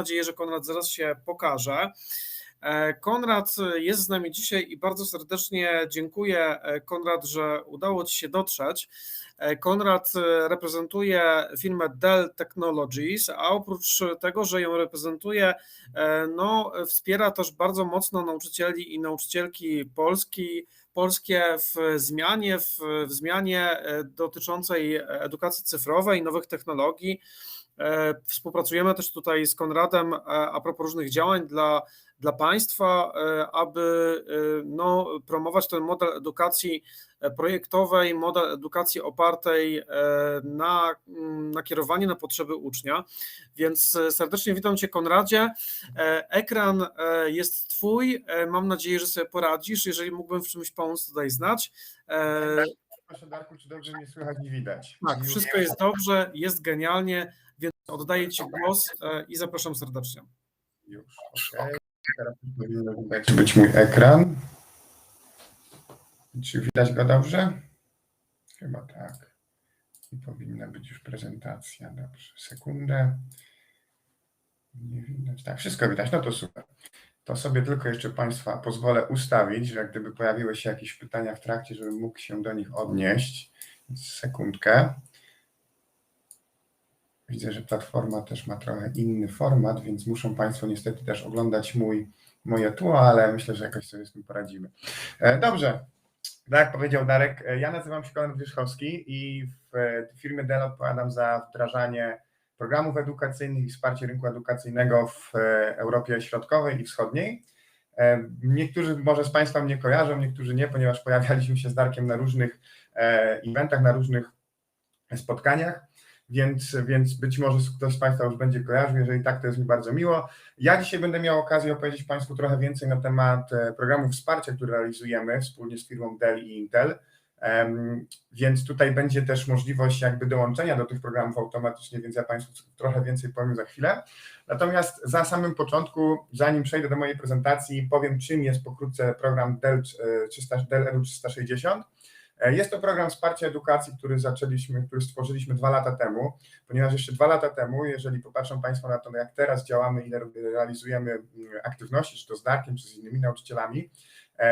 nadzieję, że Konrad zaraz się pokaże. E, Konrad jest z nami dzisiaj i bardzo serdecznie dziękuję, e, Konrad, że udało Ci się dotrzeć. E, Konrad reprezentuje firmę Dell Technologies, a oprócz tego, że ją reprezentuje, no, wspiera też bardzo mocno nauczycieli i nauczycielki Polski, polskie w zmianie, w, w zmianie dotyczącej edukacji cyfrowej, nowych technologii. Współpracujemy też tutaj z Konradem a propos różnych działań dla dla państwa, e, aby e, no, promować ten model edukacji e, projektowej, model edukacji opartej na mm, nakierowanie na potrzeby ucznia. Więc serdecznie witam Cię, Konradzie. Ekran jest Twój. Mam nadzieję, że sobie poradzisz. Jeżeli mógłbym w czymś pomóc, tutaj znać. Proszę Darku, czy dobrze mnie słychać i widać? Tak, wszystko jest dobrze, jest genialnie, więc oddaję Ci głos i zapraszam serdecznie. Już, okej. Teraz już powinno widać być mój ekran. Czy widać go dobrze? Chyba tak. I powinna być już prezentacja. Dobrze, sekundę. Nie widać. Tak, wszystko widać. No to super. To sobie tylko jeszcze Państwa pozwolę ustawić, że gdyby pojawiły się jakieś pytania w trakcie, żebym mógł się do nich odnieść. Sekundkę. Widzę, że platforma też ma trochę inny format, więc muszą Państwo niestety też oglądać mój, moje tło, ale myślę, że jakoś sobie z tym poradzimy. E, dobrze. Tak jak powiedział Darek, e, ja nazywam się Konrad Wierzchowski i w firmie Dell odpowiadam za wdrażanie programów edukacyjnych i wsparcie rynku edukacyjnego w e, Europie Środkowej i Wschodniej. Niektórzy może z Państwa mnie kojarzą, niektórzy nie, ponieważ pojawialiśmy się z Darkiem na różnych eventach, na różnych spotkaniach więc, więc być może ktoś z Państwa już będzie kojarzył, jeżeli tak, to jest mi bardzo miło. Ja dzisiaj będę miał okazję opowiedzieć Państwu trochę więcej na temat e, programów wsparcia, które realizujemy wspólnie z firmą Dell i Intel. Więc tutaj będzie też możliwość jakby dołączenia do tych programów automatycznie, więc ja Państwu trochę więcej powiem za chwilę. Natomiast za samym początku, zanim przejdę do mojej prezentacji, powiem czym jest pokrótce program 300, e, Dell Edu 360. E, jest to program wsparcia edukacji, który zaczęliśmy, który stworzyliśmy dwa lata temu, ponieważ jeszcze dwa lata temu, jeżeli popatrzą Państwo na to, jak teraz działamy, ile realizujemy mm, aktywności, czy to z Darkiem, czy z innymi nauczycielami,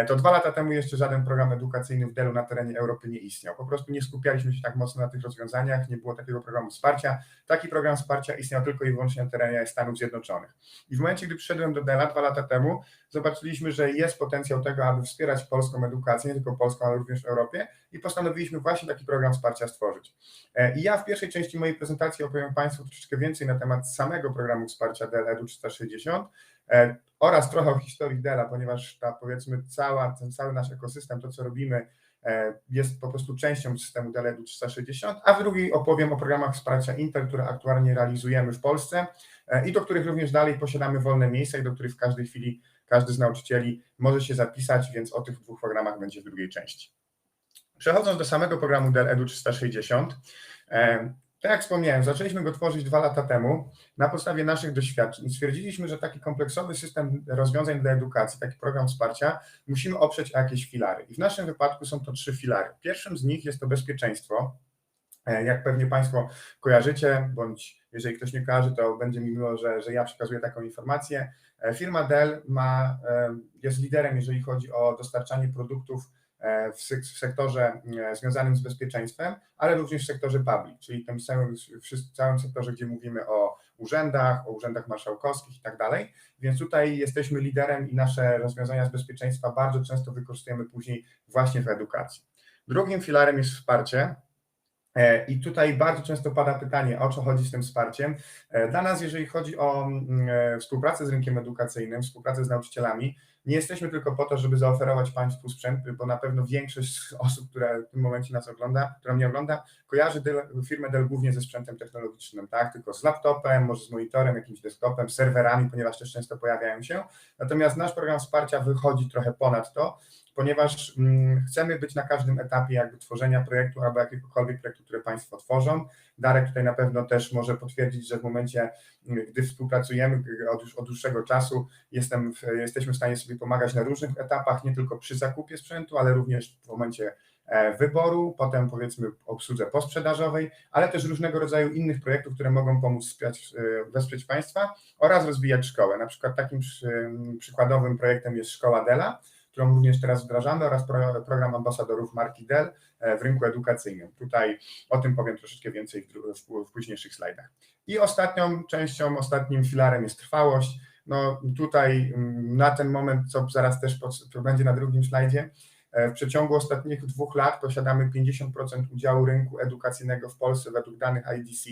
to dwa lata temu jeszcze żaden program edukacyjny w Delu na terenie Europy nie istniał. Po prostu nie skupialiśmy się tak mocno na tych rozwiązaniach, nie było takiego programu wsparcia. Taki program wsparcia istniał tylko i wyłącznie na terenie Stanów Zjednoczonych. I w momencie, gdy przyszedłem do Dela dwa lata temu, zobaczyliśmy, że jest potencjał tego, aby wspierać polską edukację, nie tylko polską, ale również Europie i postanowiliśmy właśnie taki program wsparcia stworzyć. E, I ja w pierwszej części mojej prezentacji opowiem Państwu troszeczkę więcej na temat samego programu wsparcia Dell Edu 360, E, oraz trochę o historii Dela, ponieważ ta powiedzmy cała, ten cały nasz ekosystem, to co robimy, e, jest po prostu częścią systemu Dell Edu 360, a w drugiej opowiem o programach wsparcia Intel, które aktualnie realizujemy w Polsce e, i do których również dalej posiadamy wolne miejsca i do których w każdej chwili każdy z nauczycieli może się zapisać, więc o tych dwóch programach będzie w drugiej części. Przechodząc do samego programu Dell Edu 360, tak jak wspomniałem, zaczęliśmy go tworzyć dwa lata temu na podstawie naszych doświadczeń. Stwierdziliśmy, że taki kompleksowy system rozwiązań dla edukacji, taki program wsparcia, musimy oprzeć o jakieś filary. I w naszym wypadku są to trzy filary. Pierwszym z nich jest to bezpieczeństwo. E, jak pewnie Państwo kojarzycie, bądź jeżeli ktoś nie kojarzy, to będzie mi miło, że, że ja przekazuję taką informację. E, firma Dell ma, e, jest liderem, jeżeli chodzi o dostarczanie produktów w sektorze e, związanym z bezpieczeństwem, ale również w sektorze public, czyli tym samym, w całym sektorze, gdzie mówimy o urzędach, o urzędach marszałkowskich i tak dalej. Więc tutaj jesteśmy liderem i nasze rozwiązania z bezpieczeństwa bardzo często wykorzystujemy później właśnie w edukacji. Drugim filarem jest wsparcie. E, I tutaj bardzo często pada pytanie, o co chodzi z tym wsparciem. Dla nas, jeżeli chodzi o mm, współpracę z rynkiem edukacyjnym, współpracę z nauczycielami, nie jesteśmy tylko po to, żeby zaoferować Państwu sprzęt, bo na pewno większość osób, która w tym momencie nas ogląda, która mnie ogląda, kojarzy firmę Dell głównie ze sprzętem technologicznym, tak? Tylko z laptopem, może z monitorem, jakimś desktopem, serwerami, ponieważ też często pojawiają się. Natomiast nasz program wsparcia wychodzi trochę ponad to ponieważ mm, chcemy być na każdym etapie jakby tworzenia projektu albo jakiegokolwiek projektu, które Państwo tworzą. Darek tutaj na pewno też może potwierdzić, że w momencie, gdy współpracujemy od, już od dłuższego czasu, jestem, jesteśmy w stanie sobie pomagać na różnych etapach, nie tylko przy zakupie sprzętu, ale również w momencie e, wyboru, potem powiedzmy obsłudze posprzedażowej, ale też różnego rodzaju innych projektów, które mogą pomóc wspierać, e, wesprzeć Państwa oraz rozwijać szkołę. Na przykład takim przy, przykładowym projektem jest Szkoła Dela, którą również teraz wdrażamy oraz pro, program ambasadorów marki Dell e, w rynku edukacyjnym. Tutaj o tym powiem troszeczkę więcej w, późniejszych slajdach. I ostatnią częścią, ostatnim filarem jest trwałość. No tutaj mm, na ten moment, co zaraz też będzie na drugim slajdzie, e, w przeciągu ostatnich dwóch lat posiadamy 50% udziału rynku edukacyjnego w Polsce według danych IDC,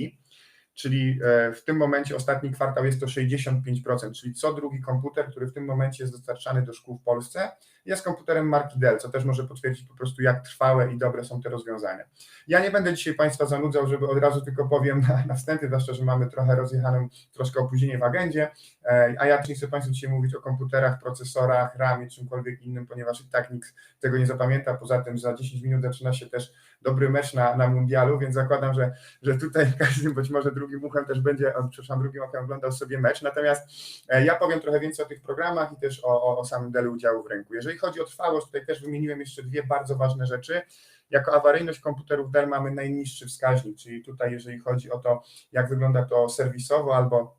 czyli e, w tym momencie ostatni kwartał jest to 65%, czyli co drugi komputer, który w tym momencie jest dostarczany do szkół w Polsce, jest komputerem marki Dell, co też może potwierdzić po prostu, jak trwałe i dobre są te rozwiązania. Ja nie będę dzisiaj Państwa zanudzał, żeby od razu tylko powiem na, na wstępie, zwłaszcza, że mamy trochę rozjechaną, troszkę opóźnienie w agendzie, e, a ja nie chcę Państwu dzisiaj mówić o komputerach, procesorach, RAMie, czymkolwiek innym, ponieważ i tak nikt tego nie zapamięta. Poza tym za 10 minut zaczyna się też dobry mecz na, na mundialu, więc zakładam, że, że tutaj każdym być może drugim uchem też będzie, przepraszam, drugim okiem oglądał sobie mecz. Natomiast e, ja powiem trochę więcej o tych programach i też o, o, o samym Dellu udziału w rynku. Jeżeli chodzi o trwałość, tutaj też wymieniłem jeszcze dwie bardzo ważne rzeczy. Jako awaryjność komputerów Dell mamy najniższy wskaźnik, czyli tutaj jeżeli chodzi o to, jak wygląda to serwisowo albo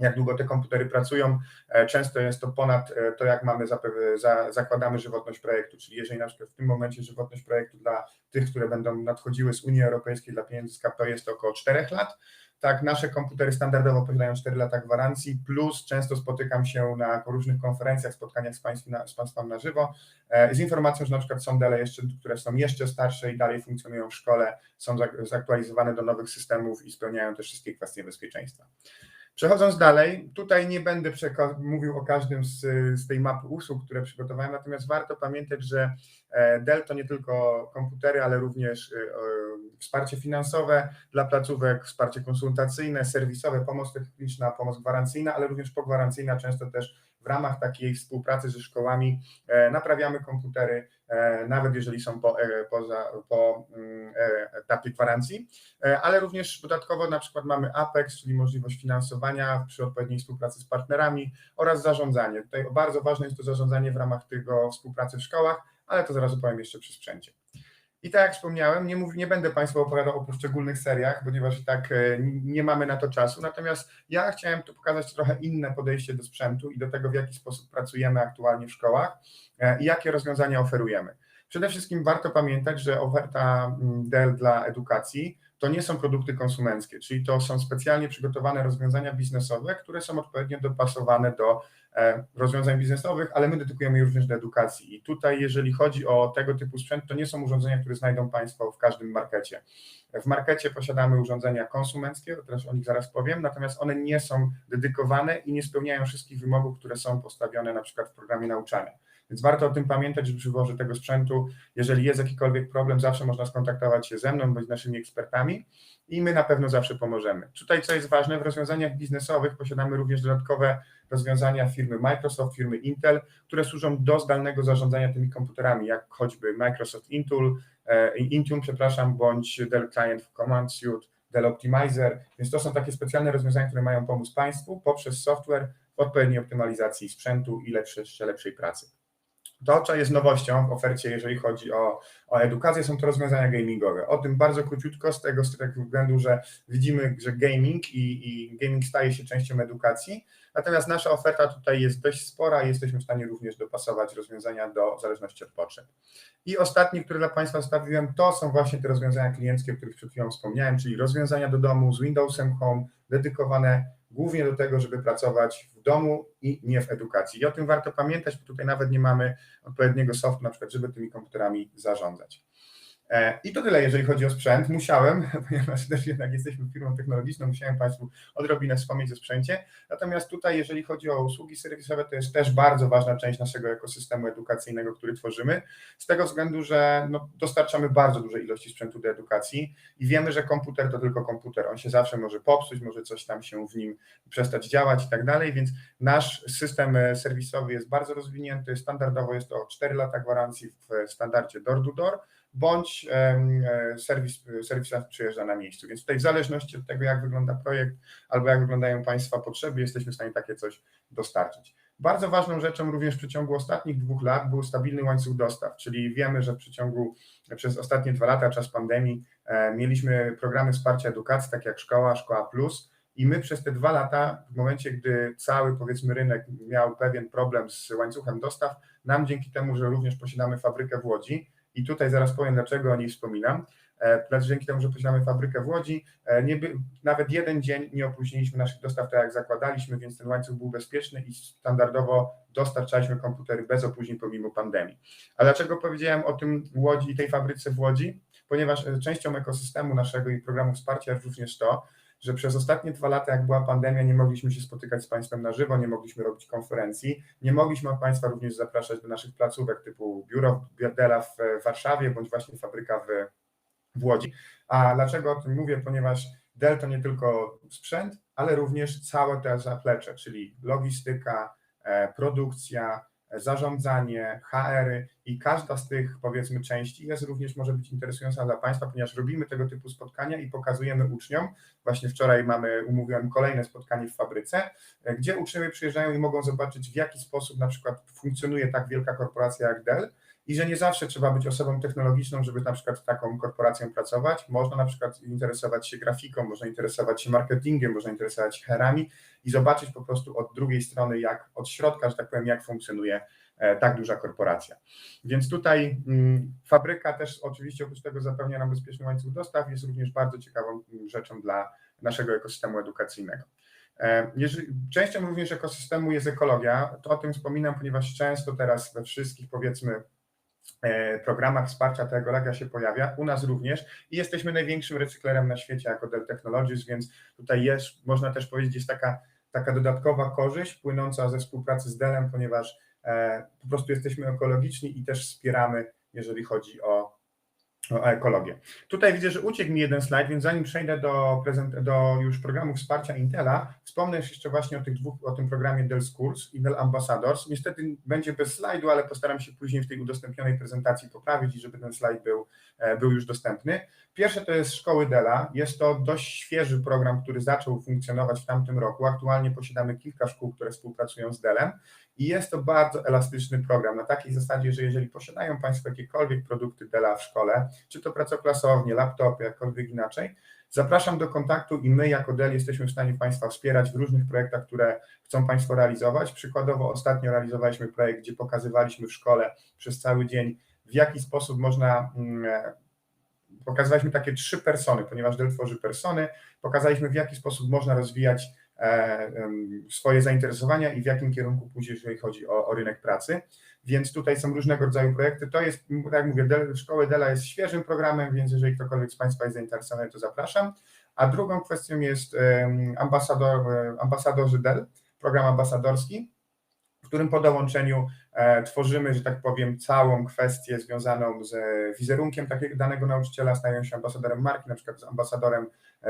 jak długo te komputery pracują, e, często jest to ponad e, to, jak mamy zakładamy żywotność projektu, czyli jeżeli na przykład w tym momencie żywotność projektu dla tych, które będą nadchodziły z Unii Europejskiej dla pieniędzy z KPO jest to około 4 lat, tak, nasze komputery standardowo posiadają 4 lata gwarancji, plus często spotykam się na różnych konferencjach, spotkaniach z, z Państwem na żywo, e, z informacją, że na przykład są dele jeszcze, które są jeszcze starsze i dalej funkcjonują w szkole, są zak- zaktualizowane do nowych systemów i spełniają te wszystkie kwestie bezpieczeństwa. Przechodząc dalej, tutaj nie będę mówił o każdym z, z tej mapy usług, które przygotowałem, natomiast warto pamiętać, że e, Dell to nie tylko komputery, ale również e, wsparcie finansowe dla placówek, wsparcie konsultacyjne, serwisowe, pomoc techniczna, pomoc gwarancyjna, ale również pogwarancyjna, często też w ramach takiej współpracy ze szkołami e, naprawiamy komputery, e, nawet jeżeli są po, e, poza, po mm, etapie gwarancji, ale również dodatkowo na przykład mamy Apex, czyli możliwość finansowania przy odpowiedniej współpracy z partnerami oraz zarządzanie. Tutaj bardzo ważne jest to zarządzanie w ramach tego współpracy w szkołach, ale to zaraz opowiem jeszcze przy sprzęcie. I tak jak wspomniałem, nie, mów, nie będę Państwu opowiadał o poszczególnych seriach, ponieważ i tak e, nie mamy na to czasu. Natomiast ja chciałem tu pokazać trochę inne podejście do sprzętu i do tego, w jaki sposób pracujemy aktualnie w szkołach e, i jakie rozwiązania oferujemy. Przede wszystkim warto pamiętać, że oferta mm, Dell dla edukacji to nie są produkty konsumenckie, czyli to są specjalnie przygotowane rozwiązania biznesowe, które są odpowiednio dopasowane do e, rozwiązań biznesowych, ale my dedykujemy je również do edukacji. I tutaj, jeżeli chodzi o tego typu sprzęt, to nie są urządzenia, które znajdą Państwo w każdym markecie. W markecie posiadamy urządzenia konsumenckie, też o nich zaraz powiem, natomiast one nie są dedykowane i nie spełniają wszystkich wymogów, które są postawione na przykład w programie nauczania. Więc warto o tym pamiętać, przy wyborze tego sprzętu, jeżeli jest jakikolwiek problem, zawsze można skontaktować się ze mną bądź naszymi ekspertami i my na pewno zawsze pomożemy. Tutaj, co jest ważne, w rozwiązaniach biznesowych posiadamy również dodatkowe rozwiązania firmy Microsoft, firmy Intel, które służą do zdalnego zarządzania tymi komputerami, jak choćby Microsoft Intel, e, Intune, przepraszam, bądź Dell Client Command Suite, Dell Optimizer, więc to są takie specjalne rozwiązania, które mają pomóc Państwu poprzez software w odpowiedniej optymalizacji sprzętu i lepszej, jeszcze lepszej pracy. To, co jest nowością w ofercie, jeżeli chodzi o, o edukację, są to rozwiązania gamingowe. O tym bardzo króciutko, z tego, z tego względu, że widzimy, że gaming i, i gaming staje się częścią edukacji, natomiast nasza oferta tutaj jest dość spora i jesteśmy w stanie również dopasować rozwiązania do zależności od potrzeb. I ostatni, który dla Państwa zostawiłem, to są właśnie te rozwiązania klienckie, o których przed chwilą wspomniałem, czyli rozwiązania do domu z Windowsem Home, dedykowane głównie do tego, żeby pracować w domu i nie w edukacji. I o tym warto pamiętać, bo tutaj nawet nie mamy odpowiedniego softu, na przykład, żeby tymi komputerami zarządzać. E, I to tyle, jeżeli chodzi o sprzęt. Musiałem, ponieważ też jednak jesteśmy firmą technologiczną, musiałem Państwu odrobinę wspomnieć o sprzęcie. Natomiast tutaj, jeżeli chodzi o usługi serwisowe, to jest też bardzo ważna część naszego ekosystemu edukacyjnego, który tworzymy, z tego względu, że no, dostarczamy bardzo duże ilości sprzętu do edukacji i wiemy, że komputer to tylko komputer. On się zawsze może popsuć, może coś tam się w nim przestać działać i tak dalej, więc nasz system e, serwisowy jest bardzo rozwinięty. Standardowo jest to 4 lata gwarancji w standardzie door-to-door bądź e, serwis, serwisant przyjeżdża na miejscu. Więc tutaj w zależności od tego, jak wygląda projekt albo jak wyglądają Państwa potrzeby, jesteśmy w stanie takie coś dostarczyć. Bardzo ważną rzeczą również w przeciągu ostatnich dwóch lat był stabilny łańcuch dostaw, czyli wiemy, że w przeciągu przez ostatnie dwa lata, czas pandemii, e, mieliśmy programy wsparcia edukacji, tak jak Szkoła, Szkoła Plus, i my przez te dwa lata, w momencie, gdy cały powiedzmy rynek miał pewien problem z łańcuchem dostaw, nam dzięki temu, że również posiadamy fabrykę w Łodzi, i tutaj zaraz powiem, dlaczego o niej wspominam, Lecz dzięki temu, że posiadamy fabrykę w Łodzi, e, by, nawet jeden dzień nie opóźniliśmy naszych dostaw tak jak zakładaliśmy, więc ten łańcuch był bezpieczny i standardowo dostarczaliśmy komputery bez opóźnień pomimo pandemii. A dlaczego powiedziałem o tym Łodzi i tej fabryce w Łodzi? Ponieważ e, częścią ekosystemu naszego i programu wsparcia jest również to, że przez ostatnie dwa lata, jak była pandemia, nie mogliśmy się spotykać z Państwem na żywo, nie mogliśmy robić konferencji, nie mogliśmy Państwa również zapraszać do naszych placówek typu biuro Dela w Warszawie bądź właśnie fabryka w w Łodzi. A dlaczego o tym mówię? Ponieważ Dell to nie tylko sprzęt, ale również całe te zaplecze, czyli logistyka, e, produkcja, e, zarządzanie, HR-y i każda z tych powiedzmy części jest również może być interesująca dla Państwa, ponieważ robimy tego typu spotkania i pokazujemy uczniom. Właśnie wczoraj mamy, umówiłem kolejne spotkanie w fabryce, gdzie uczniowie przyjeżdżają i mogą zobaczyć w jaki sposób na przykład funkcjonuje tak wielka korporacja jak Dell i że nie zawsze trzeba być osobą technologiczną, żeby na przykład taką korporacją pracować. Można na przykład interesować się grafiką, można interesować się marketingiem, można interesować się herami i zobaczyć po prostu od drugiej strony, jak od środka, że tak powiem, jak funkcjonuje e, tak duża korporacja. Więc tutaj mm, fabryka też oczywiście oprócz tego zapewnia nam bezpieczny łańcuch dostaw, jest również bardzo ciekawą mm, rzeczą dla naszego ekosystemu edukacyjnego. E, jeżeli, częścią również ekosystemu jest ekologia, to o tym wspominam, ponieważ często teraz we wszystkich powiedzmy programach wsparcia ta ekologia się pojawia, u nas również. I jesteśmy największym recyklerem na świecie jako Dell Technologies, więc tutaj jest, można też powiedzieć, jest taka, taka dodatkowa korzyść płynąca ze współpracy z Dellem, ponieważ e, po prostu jesteśmy ekologiczni i też wspieramy, jeżeli chodzi o o ekologię. Tutaj widzę, że uciekł mi jeden slajd, więc zanim przejdę do, prezent, do już programu wsparcia Intela, wspomnę jeszcze właśnie o tych dwóch, o tym programie Dell Schools i Dell Ambassadors. Niestety będzie bez slajdu, ale postaram się później w tej udostępnionej prezentacji poprawić i żeby ten slajd był, e, był już dostępny. Pierwsze to jest szkoły Della. Jest to dość świeży program, który zaczął funkcjonować w tamtym roku. Aktualnie posiadamy kilka szkół, które współpracują z Dellem i jest to bardzo elastyczny program, na takiej zasadzie, że jeżeli posiadają Państwo jakiekolwiek produkty Della w szkole, czy to pracoklasownie, laptopy, jakkolwiek inaczej, zapraszam do kontaktu i my jako Dell jesteśmy w stanie Państwa wspierać w różnych projektach, które chcą Państwo realizować. Przykładowo ostatnio realizowaliśmy projekt, gdzie pokazywaliśmy w szkole przez cały dzień, w jaki sposób można mm, pokazywaliśmy takie trzy persony, ponieważ Dell tworzy persony, pokazaliśmy w jaki sposób można rozwijać E, swoje zainteresowania i w jakim kierunku pójść, jeżeli chodzi o, o, rynek pracy. Więc tutaj są różnego rodzaju projekty. To jest, tak jak mówię, Del, Szkoły Dela jest świeżym programem, więc jeżeli ktokolwiek z Państwa jest zainteresowany, to zapraszam. A drugą kwestią jest ambasador, ambasadorzy Dell, program ambasadorski, w którym po dołączeniu e, tworzymy, że tak powiem, całą kwestię związaną z wizerunkiem takiego danego nauczyciela, stają się ambasadorem marki, na przykład z ambasadorem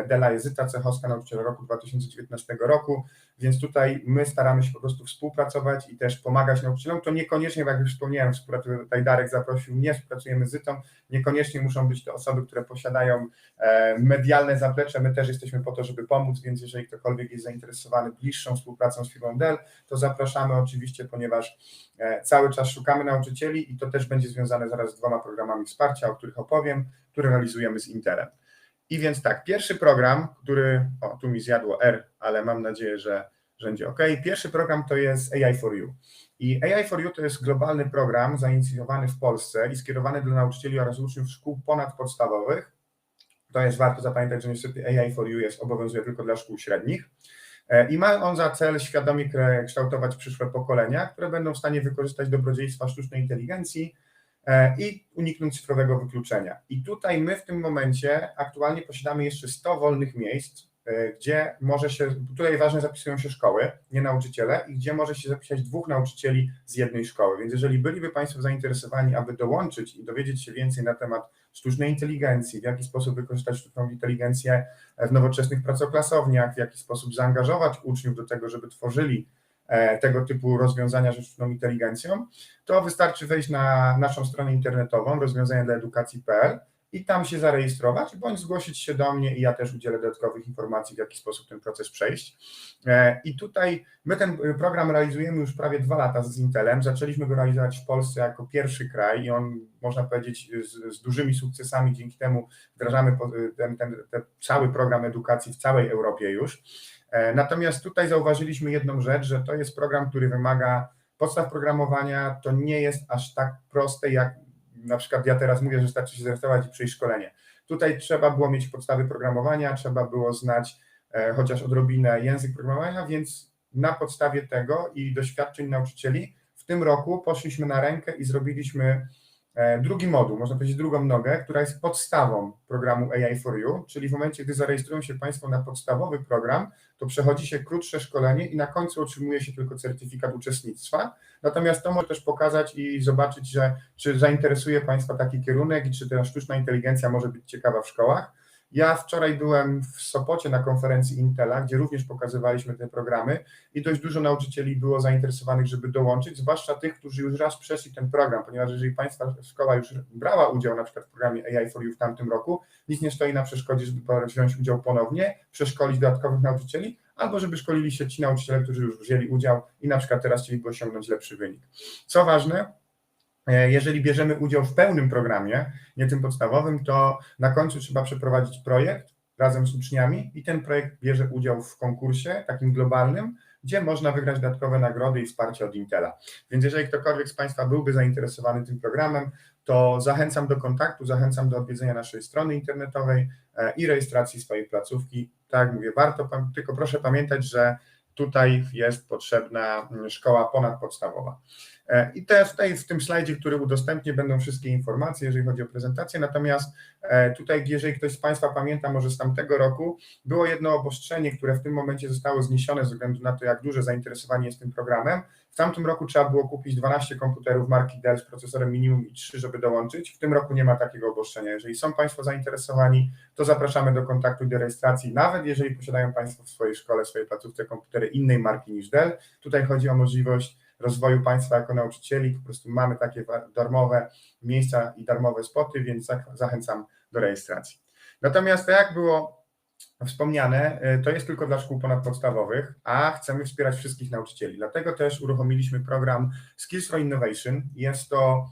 Dela Jezyta Cechowska, nauczyciel roku 2019 roku, więc tutaj my staramy się po prostu współpracować i też pomagać nauczycielom. To niekoniecznie, jak już wspomniałem, tutaj Darek zaprosił, nie współpracujemy z Zytą, niekoniecznie muszą być to osoby, które posiadają e, medialne zaplecze, my też jesteśmy po to, żeby pomóc, więc jeżeli ktokolwiek jest zainteresowany bliższą współpracą z firmą Dell, to zapraszamy oczywiście, ponieważ e, cały czas szukamy nauczycieli i to też będzie związane zaraz z dwoma programami wsparcia, o których opowiem, które realizujemy z Intelem. I więc tak, pierwszy program, który, o tu mi zjadło R, ale mam nadzieję, że, będzie ok. Pierwszy program to jest AI for You. I AI for You to jest globalny program zainicjowany w Polsce i skierowany do nauczycieli oraz uczniów szkół ponadpodstawowych. To jest warto zapamiętać, że niestety AI for You jest obowiązuje tylko dla szkół średnich. E, I ma on za cel świadomie kształtować przyszłe pokolenia, które będą w stanie wykorzystać dobrodziejstwa sztucznej inteligencji i uniknąć cyfrowego wykluczenia. I tutaj my w tym momencie aktualnie posiadamy jeszcze 100 wolnych miejsc, e, gdzie może się, tutaj ważne zapisują się szkoły, nie nauczyciele, i gdzie może się zapisać dwóch nauczycieli z jednej szkoły. Więc jeżeli byliby Państwo zainteresowani, aby dołączyć i dowiedzieć się więcej na temat sztucznej inteligencji, w jaki sposób wykorzystać sztuczną inteligencję w nowoczesnych pracoklasowniach, w jaki sposób zaangażować uczniów do tego, żeby tworzyli E, tego typu rozwiązania sztuczną inteligencją, to wystarczy wejść na naszą stronę internetową rozwiązania dla edukacji.pl i tam się zarejestrować, bądź zgłosić się do mnie i ja też udzielę dodatkowych informacji, w jaki sposób ten proces przejść. E, I tutaj my ten program realizujemy już prawie dwa lata z Intelem. Zaczęliśmy go realizować w Polsce jako pierwszy kraj i on, można powiedzieć, z, z dużymi sukcesami. Dzięki temu wdrażamy ten, ten, ten cały program edukacji w całej Europie już. E, natomiast tutaj zauważyliśmy jedną rzecz, że to jest program, który wymaga podstaw programowania. To nie jest aż tak proste, jak na przykład ja teraz mówię, że starczy się zarejestrować i przejść szkolenie. Tutaj trzeba było mieć podstawy programowania, trzeba było znać e, chociaż odrobinę język programowania, więc na podstawie tego i doświadczeń nauczycieli w tym roku poszliśmy na rękę i zrobiliśmy drugi moduł, można powiedzieć drugą nogę, która jest podstawą programu AI for You, czyli w momencie, gdy zarejestrują się Państwo na podstawowy program, to przechodzi się krótsze szkolenie i na końcu otrzymuje się tylko certyfikat uczestnictwa. Natomiast to może też pokazać i zobaczyć, że czy zainteresuje Państwa taki kierunek i czy ta sztuczna inteligencja może być ciekawa w szkołach. Ja wczoraj byłem w Sopocie na konferencji Intela, gdzie również pokazywaliśmy te programy i dość dużo nauczycieli było zainteresowanych, żeby dołączyć, zwłaszcza tych, którzy już raz przeszli ten program, ponieważ jeżeli Państwa szkoła już brała udział na przykład w programie AI for You w tamtym roku, nic nie stoi na przeszkodzie, żeby wziąć udział ponownie, przeszkolić dodatkowych nauczycieli, albo żeby szkolili się ci nauczyciele, którzy już wzięli udział i na przykład teraz chcieliby osiągnąć lepszy wynik. Co ważne, jeżeli bierzemy udział w pełnym programie, nie tym podstawowym, to na końcu trzeba przeprowadzić projekt razem z uczniami i ten projekt bierze udział w konkursie takim globalnym, gdzie można wygrać dodatkowe nagrody i wsparcie od Intela. Więc jeżeli ktokolwiek z Państwa byłby zainteresowany tym programem, to zachęcam do kontaktu, zachęcam do odwiedzenia naszej strony internetowej e, i rejestracji swojej placówki. Tak jak mówię, warto, tylko proszę pamiętać, że tutaj jest potrzebna mm, szkoła ponadpodstawowa. E, I teraz tutaj w tym slajdzie, który udostępnię, będą wszystkie informacje, jeżeli chodzi o prezentację. Natomiast e, tutaj, jeżeli ktoś z Państwa pamięta, może z tamtego roku, było jedno obostrzenie, które w tym momencie zostało zniesione ze względu na to, jak duże zainteresowanie jest tym programem. W tamtym roku trzeba było kupić 12 komputerów marki Dell z procesorem minimum i 3, żeby dołączyć. W tym roku nie ma takiego obostrzenia. Jeżeli są Państwo zainteresowani, to zapraszamy do kontaktu i do rejestracji, nawet jeżeli posiadają Państwo w swojej szkole, swojej placówce komputery innej marki niż Dell. Tutaj chodzi o możliwość rozwoju państwa jako nauczycieli. Po prostu mamy takie darmowe miejsca i darmowe spoty, więc zachęcam do rejestracji. Natomiast tak jak było wspomniane, y, to jest tylko dla szkół ponadpodstawowych, a chcemy wspierać wszystkich nauczycieli. Dlatego też uruchomiliśmy program Skills for Innovation. Jest to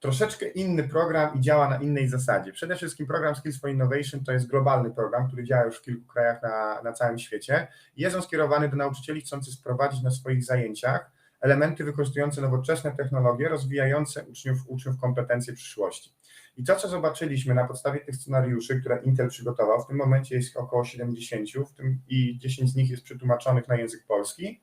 troszeczkę inny program i działa na innej zasadzie. Przede wszystkim program Skills for Innovation to jest globalny program, który działa już w kilku krajach na, na całym świecie. Jest on skierowany do nauczycieli chcących sprowadzić na swoich zajęciach elementy wykorzystujące nowoczesne technologie, rozwijające uczniów, uczniów kompetencje przyszłości. I to, co zobaczyliśmy na podstawie tych scenariuszy, które Intel przygotował, w tym momencie jest około 70, w tym i 10 z nich jest przetłumaczonych na język polski,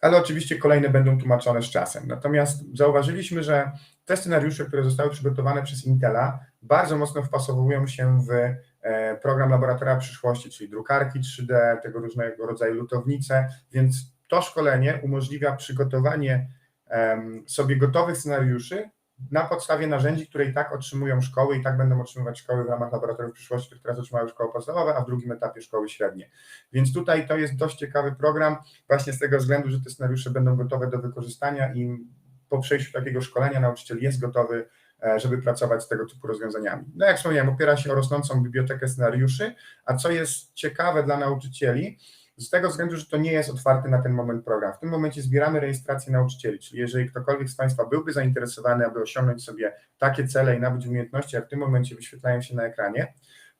ale oczywiście kolejne będą tłumaczone z czasem. Natomiast zauważyliśmy, że te scenariusze, które zostały przygotowane przez Intela, bardzo mocno wpasowują się w e, program Laboratoria Przyszłości, czyli drukarki 3D, tego różnego rodzaju lutownice, więc to szkolenie umożliwia przygotowanie sobie gotowych scenariuszy na podstawie narzędzi, które i tak otrzymują szkoły i tak będą otrzymywać szkoły w ramach laboratoriów przyszłości, które teraz otrzymały szkoły podstawowe, a w drugim etapie szkoły średnie. Więc tutaj to jest dość ciekawy program, właśnie z tego względu, że te scenariusze będą gotowe do wykorzystania i po przejściu takiego szkolenia nauczyciel jest gotowy, e, żeby pracować z tego typu rozwiązaniami. No jak wspomniałem, opiera się o rosnącą bibliotekę scenariuszy, a co jest ciekawe dla nauczycieli, z tego względu, że to nie jest otwarty na ten moment program. W tym momencie zbieramy rejestrację nauczycieli, czyli jeżeli ktokolwiek z Państwa byłby zainteresowany, aby osiągnąć sobie takie cele i nabyć umiejętności, jak w tym momencie wyświetlają się na ekranie,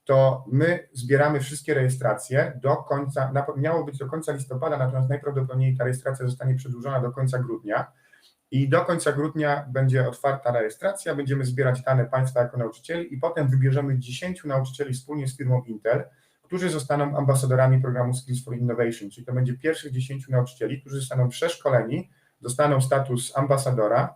to my zbieramy wszystkie rejestracje do końca, miało być do końca listopada, natomiast najprawdopodobniej ta rejestracja zostanie przedłużona do końca grudnia. I do końca grudnia będzie otwarta rejestracja, będziemy zbierać dane Państwa jako nauczycieli i potem wybierzemy 10 nauczycieli wspólnie z firmą Intel, którzy zostaną ambasadorami programu Skills for Innovation, czyli to będzie pierwszych 10 nauczycieli, którzy zostaną przeszkoleni, dostaną status ambasadora,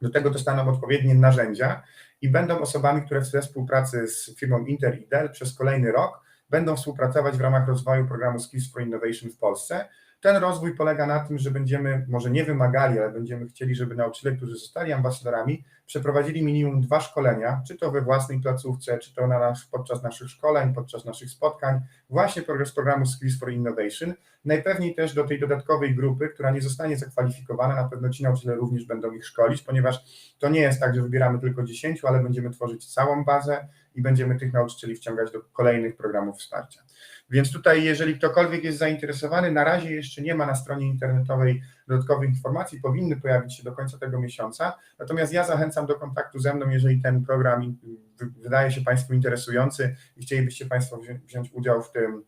do tego dostaną odpowiednie narzędzia i będą osobami, które we współpracy z firmą Inter i Dell przez kolejny rok będą współpracować w ramach rozwoju programu Skills for Innovation w Polsce ten rozwój polega na tym, że będziemy, może nie wymagali, ale będziemy chcieli, żeby nauczyciele, którzy zostali ambasadorami, przeprowadzili minimum dwa szkolenia, czy to we własnej placówce, czy to na nasz, podczas naszych szkoleń, podczas naszych spotkań, właśnie z programu Skills for Innovation. Najpewniej też do tej dodatkowej grupy, która nie zostanie zakwalifikowana, na pewno ci nauczyciele również będą ich szkolić, ponieważ to nie jest tak, że wybieramy tylko 10, ale będziemy tworzyć całą bazę i będziemy tych nauczycieli wciągać do kolejnych programów wsparcia. Więc tutaj, jeżeli ktokolwiek jest zainteresowany, na razie jeszcze nie ma na stronie internetowej dodatkowych informacji, powinny pojawić się do końca tego miesiąca. Natomiast ja zachęcam do kontaktu ze mną, jeżeli ten program wy- wydaje się Państwu interesujący i chcielibyście Państwo wzią- wziąć udział w tym,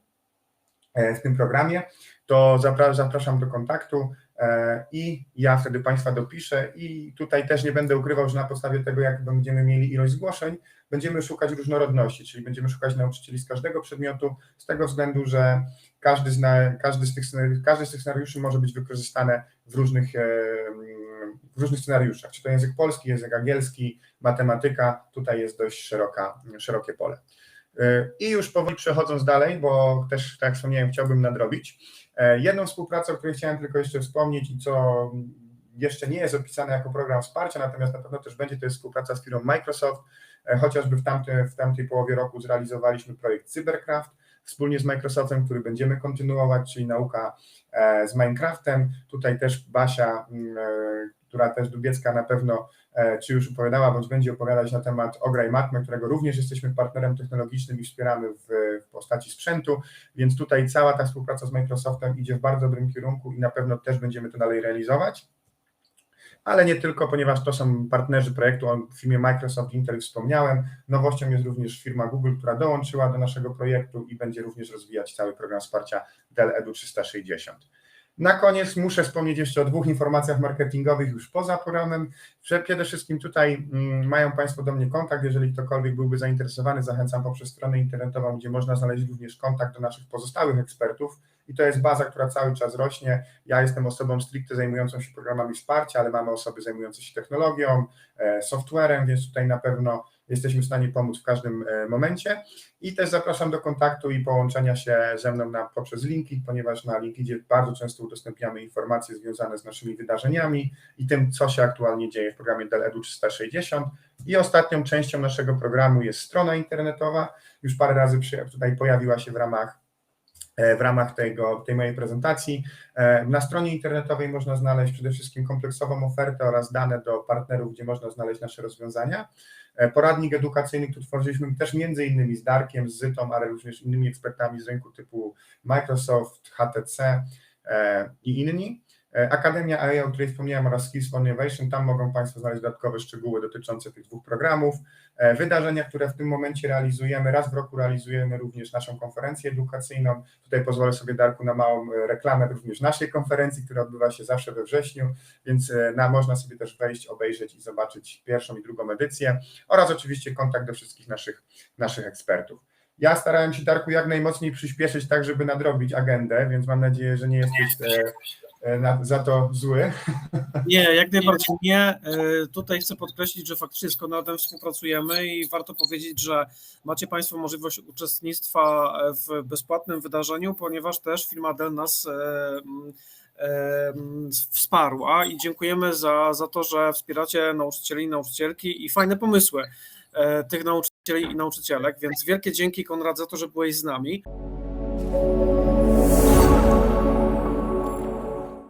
e, w tym programie, to zapra- zapraszam do kontaktu i ja wtedy Państwa dopiszę i tutaj też nie będę ukrywał, że na podstawie tego, jak będziemy mieli ilość zgłoszeń, będziemy szukać różnorodności, czyli będziemy szukać nauczycieli z każdego przedmiotu, z tego względu, że każdy z, każdy z, tych, każdy z tych scenariuszy może być wykorzystane w różnych, e, w różnych scenariuszach, czy to język polski, język angielski, matematyka, tutaj jest dość szeroka, szerokie pole. E, I już powoli przechodząc dalej, bo też, tak jak wspomniałem, chciałbym nadrobić. E, Jedną współpracę, o której chciałem tylko jeszcze wspomnieć i co jeszcze nie jest opisane jako program wsparcia, natomiast na pewno też będzie, to jest współpraca z firmą Microsoft. E, Chociażby w, tamty, w tamtej połowie roku zrealizowaliśmy projekt Cybercraft wspólnie z Microsoftem, który będziemy kontynuować, czyli nauka e, z Minecraftem. Tutaj też Basia, mm, która też Dubiecka na pewno czy już opowiadała, bądź będzie opowiadać na temat Ogra i Matmy, którego również jesteśmy partnerem technologicznym i wspieramy w, w postaci sprzętu, więc tutaj cała ta współpraca z Microsoftem idzie w bardzo dobrym kierunku i na pewno też będziemy to dalej realizować. Ale nie tylko, ponieważ to są partnerzy projektu, o firmie Microsoft Intel wspomniałem. Nowością jest również firma Google, która dołączyła do naszego projektu i będzie również rozwijać cały program wsparcia Dell Edu 360. Na koniec muszę wspomnieć jeszcze o dwóch informacjach marketingowych już poza programem. Prze- Przede wszystkim tutaj mm, mają Państwo do mnie kontakt, jeżeli ktokolwiek byłby zainteresowany, zachęcam poprzez stronę internetową, gdzie można znaleźć również kontakt do naszych pozostałych ekspertów i to jest baza, która cały czas rośnie. Ja jestem osobą stricte zajmującą się programami wsparcia, ale mamy osoby zajmujące się technologią, e, softwarem, więc tutaj na pewno jesteśmy w stanie pomóc w każdym e, momencie. I też zapraszam do kontaktu i połączenia się ze mną na, poprzez linki, ponieważ na LinkedInie bardzo często udostępniamy informacje związane z naszymi wydarzeniami i tym, co się aktualnie dzieje w programie Dell Edu 360. I ostatnią częścią naszego programu jest strona internetowa. Już parę razy tutaj pojawiła się w ramach w ramach tego, tej mojej prezentacji. E, Na stronie internetowej można znaleźć przede wszystkim kompleksową ofertę oraz dane do partnerów, gdzie można znaleźć nasze rozwiązania. E, Poradnik edukacyjny, który tworzyliśmy też między innymi z Darkiem, z Zytą, ale również innymi ekspertami z rynku typu Microsoft, HTC e, i inni. E, Akademia AI, o której wspomniałem, oraz Skills for Innovation, tam mogą Państwo znaleźć dodatkowe szczegóły dotyczące tych dwóch programów. E, Wydarzenia, które w tym momencie realizujemy, raz w roku realizujemy również naszą konferencję edukacyjną. Tutaj pozwolę sobie, Darku, na małą e, reklamę również naszej konferencji, która odbywa się zawsze we wrześniu, więc na, można sobie też wejść, obejrzeć i zobaczyć pierwszą i drugą edycję oraz oczywiście kontakt do wszystkich naszych, naszych ekspertów. Ja starałem się, Darku, jak najmocniej przyspieszyć, tak żeby nadrobić agendę, więc mam nadzieję, że nie jesteś na, za to zły. Nie, jak najbardziej nie. E, Tutaj chcę podkreślić, że faktycznie z Konradem współpracujemy i warto powiedzieć, że macie Państwo możliwość uczestnictwa w bezpłatnym wydarzeniu, ponieważ też firma Dell nas e, e, wsparła i dziękujemy za, za to, że wspieracie nauczycieli i nauczycielki i fajne pomysły e, tych nauczycieli i nauczycielek, więc wielkie dzięki Konrad za to, że byłeś z nami.